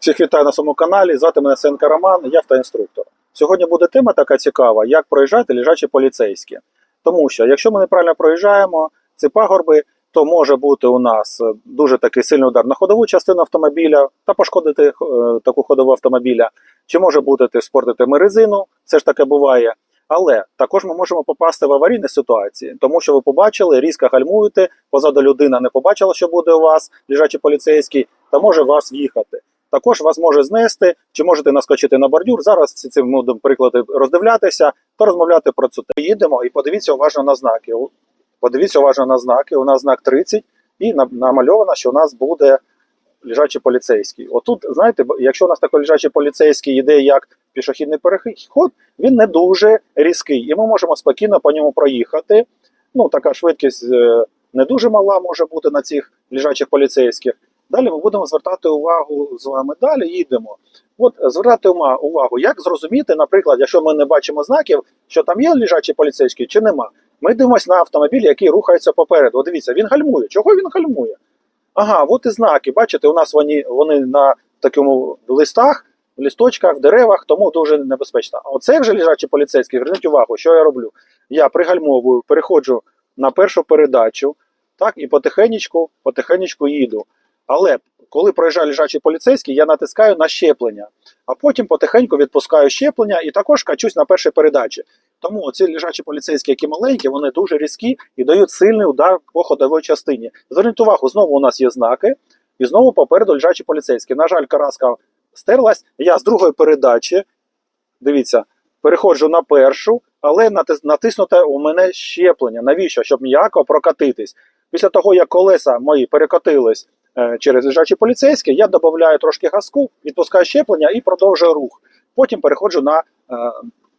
Всіх вітаю на своєму каналі. Звати мене Сенка Роман, я автоінструктор. Сьогодні буде тема така цікава, як проїжджати лежачі поліцейські. Тому що, якщо ми неправильно проїжджаємо ці пагорби, то може бути у нас е, дуже такий сильний удар на ходову частину автомобіля та пошкодити е, таку ходову автомобіля. Чи може бути спортити ми резину, це ж таке буває. Але також ми можемо попасти в аварійні ситуації, тому що ви побачили, різко гальмуєте, позаду людина не побачила, що буде у вас, лежачий поліцейський, та може вас в'їхати. Також вас може знести, чи можете наскочити на бордюр. Зараз ці цим будемо приклади роздивлятися та розмовляти про це. Їдемо і подивіться уважно на знаки. Подивіться уважно на знаки. У нас знак 30, і на- намальовано, що у нас буде лежачий поліцейський. Отут, знаєте, якщо у нас такий лежачий поліцейський йде як пішохідний переход, він не дуже різкий, і ми можемо спокійно по ньому проїхати. Ну, така швидкість е, не дуже мала може бути на цих лежачих поліцейських. Далі ми будемо звертати увагу з вами. Далі їдемо. От звертати увагу, як зрозуміти, наприклад, якщо ми не бачимо знаків, що там є лежачий поліцейський чи нема. Ми дивимося на автомобіль, який рухається попереду. От дивіться, він гальмує. Чого він гальмує? Ага, от і знаки. Бачите, у нас вони, вони на такому листах, лісточках, деревах, тому дуже небезпечно. А оцей вже лежачий поліцейський, зверніть увагу, що я роблю. Я пригальмовую, переходжу на першу передачу, так, і потихенечку, потихенечку їду. Але коли проїжджає лежачий поліцейський, я натискаю на щеплення, а потім потихеньку відпускаю щеплення і також качусь на першій передачі. Тому ці лежачі поліцейські, які маленькі, вони дуже різкі і дають сильний удар по ходовій частині. Зверніть увагу, знову у нас є знаки, і знову попереду лежачі поліцейські. На жаль, караска стерлась. Я з другої передачі, дивіться, переходжу на першу, але натиснуте у мене щеплення. Навіщо? Щоб м'яко прокатитись. Після того, як колеса мої перекотились через лежачі поліцейські, я додаю трошки газку, відпускаю щеплення і продовжую рух. Потім переходжу на е,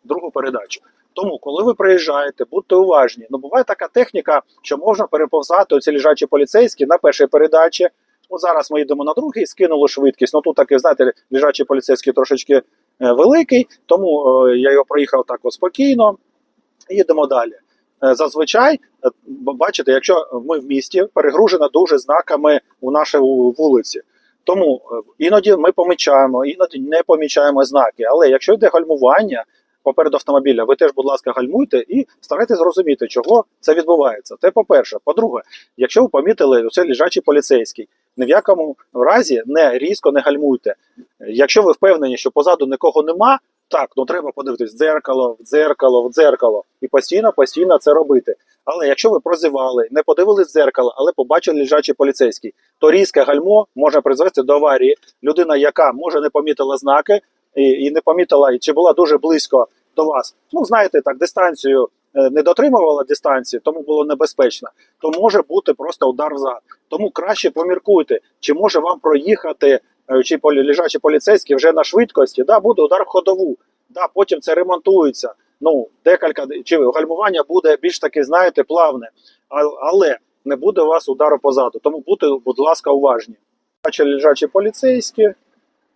другу передачу. Тому, коли ви приїжджаєте, будьте уважні. Ну, буває така техніка, що можна переповзати оці лежачі поліцейські на першій передачі. От зараз ми йдемо на другий, скинули швидкість. Ну тут такий, знаєте, лежачий поліцейський трошечки е, великий, тому е, я його проїхав так от спокійно. Їдемо далі. Е, Зазвичай, е, бачите, якщо ми в місті перегружено дуже знаками у нашій вулиці. Тому е, іноді ми помічаємо, іноді не помічаємо знаки. Але якщо йде гальмування попереду автомобіля, ви теж, будь ласка, гальмуйте і старайтесь зрозуміти, чого це відбувається. Це по-перше. По-друге, якщо ви помітили це лежачий поліцейський, ні в якому разі не різко не гальмуйте. Якщо ви впевнені, що позаду нікого нема, так, ну треба подивитись в дзеркало, в дзеркало, в дзеркало і постійно, постійно це робити. Але якщо ви прозівали, не подивились в дзеркало, але побачили лежачий поліцейський, то різке гальмо може призвести до аварії. Людина, яка може не помітила знаки і, і не помітила, чи була дуже близько до вас. Ну знаєте, так дистанцію е, не дотримувала дистанції, тому було небезпечно. То може бути просто удар взад. Тому краще поміркуйте, чи може вам проїхати чи полі- лежачий поліцейський вже на швидкості, да, буде удар в ходову, да, потім це ремонтується. Ну, декілька чи гальмування буде більш таки, знаєте, плавне, але не буде у вас удару позаду. Тому будьте, будь ласка, уважні. Бачили лежачі поліцейські.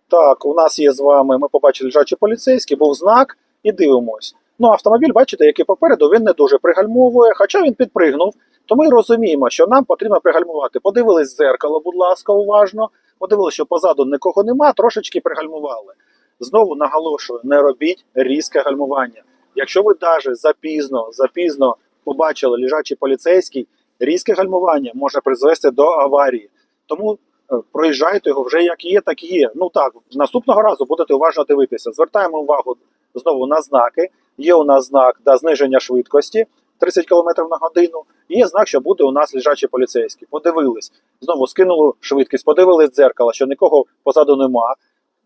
Так, у нас є з вами. Ми побачили лежачі поліцейські, був знак, і дивимось. Ну, автомобіль, бачите, який попереду, він не дуже пригальмовує, хоча він підпригнув. То ми розуміємо, що нам потрібно пригальмувати. Подивились в дзеркало, будь ласка, уважно. Подивилися, що позаду нікого нема, трошечки пригальмували. Знову наголошую, не робіть різке гальмування. Якщо ви навіть запізно, запізно побачили лежачий поліцейський, різке гальмування може призвести до аварії. Тому е, проїжджайте його вже як є, так є. Ну так, наступного разу будете уважно дивитися. Звертаємо увагу знову на знаки. Є у нас знак да, зниження швидкості 30 км на годину. Є знак, що буде у нас лежачий поліцейський. Подивились, знову скинули швидкість, подивились дзеркало, що нікого позаду нема.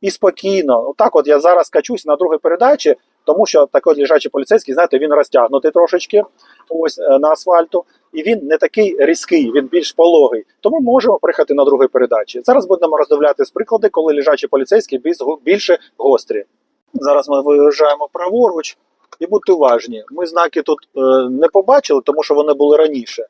І спокійно, отак, от я зараз качусь на другій передачі, тому що такий лежачий поліцейський, знаєте, він розтягнутий трошечки ось е, на асфальту, і він не такий різкий, він більш пологий. Тому можемо приїхати на другій передачі. Зараз будемо роздивлятися приклади, коли лежачі поліцейські більш, більше гострі. Зараз ми виїжджаємо праворуч і будьте уважні. Ми знаки тут е, не побачили, тому що вони були раніше.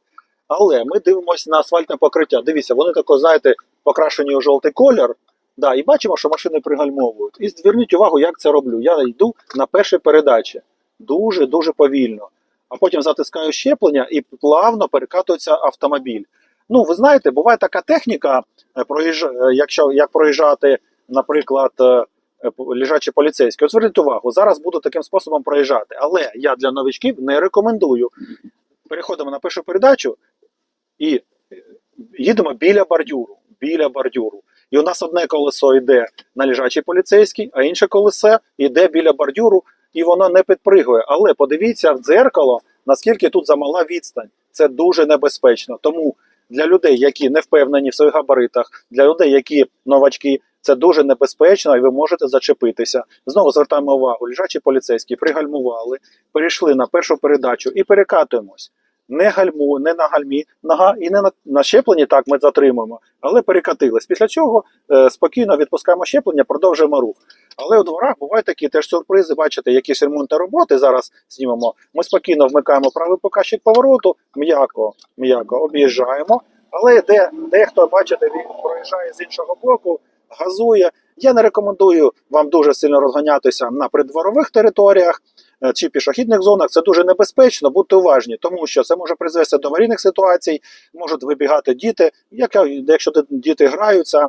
Але ми дивимося на асфальтне покриття. Дивіться, вони тако, знаєте, покрашені у жовтий колір. Да, і бачимо, що машини пригальмовують. І зверніть увагу, як це роблю. Я йду на першій передачі дуже-дуже повільно. А потім затискаю щеплення і плавно перекатується автомобіль. Ну, ви знаєте, буває така техніка, е, е, якщо як проїжджати наприклад, е, лежачі поліцейські. От зверніть увагу, зараз буду таким способом проїжджати, але я для новичків не рекомендую. Переходимо на першу передачу і е, їдемо біля бордюру. Біля бордюру. І у нас одне колесо йде на лежачий поліцейський, а інше колесо йде біля бордюру, і воно не підпригує. Але подивіться в дзеркало, наскільки тут замала відстань. Це дуже небезпечно. Тому для людей, які не впевнені в своїх габаритах, для людей, які новачки, це дуже небезпечно, і ви можете зачепитися. Знову звертаємо увагу, лежачі поліцейські пригальмували, перейшли на першу передачу і перекатуємось. Не гальму, не на гальмі, нога і не на, на щепленні, так ми затримуємо, але перекатились. Після чого е, спокійно відпускаємо щеплення, продовжуємо рух. Але у дворах бувають такі теж сюрпризи. Бачите, якісь ремонтні роботи зараз знімемо. Ми спокійно вмикаємо правий показчик повороту, м'яко, м'яко об'їжджаємо. Але де дехто, бачите, він проїжджає з іншого боку, газує. Я не рекомендую вам дуже сильно розганятися на придворових територіях е, чи пішохідних зонах. Це дуже небезпечно, будьте уважні, тому що це може призвести до аварійних ситуацій, можуть вибігати діти. Як, якщо діти граються,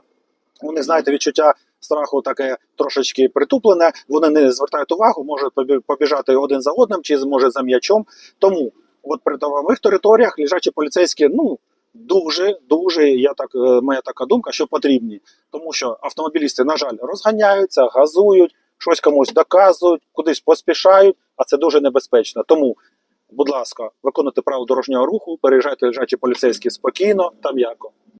у них, знаєте, відчуття страху таке трошечки притуплене, вони не звертають увагу, можуть побіжати один за одним чи може за м'ячом. Тому от при домових територіях лежачі поліцейські, ну. Дуже, дуже, я так, е, моя така думка, що потрібні. Тому що автомобілісти, на жаль, розганяються, газують, щось комусь доказують, кудись поспішають, а це дуже небезпечно. Тому, будь ласка, виконуйте право дорожнього руху, переїжджайте лежачі поліцейські спокійно та м'яко.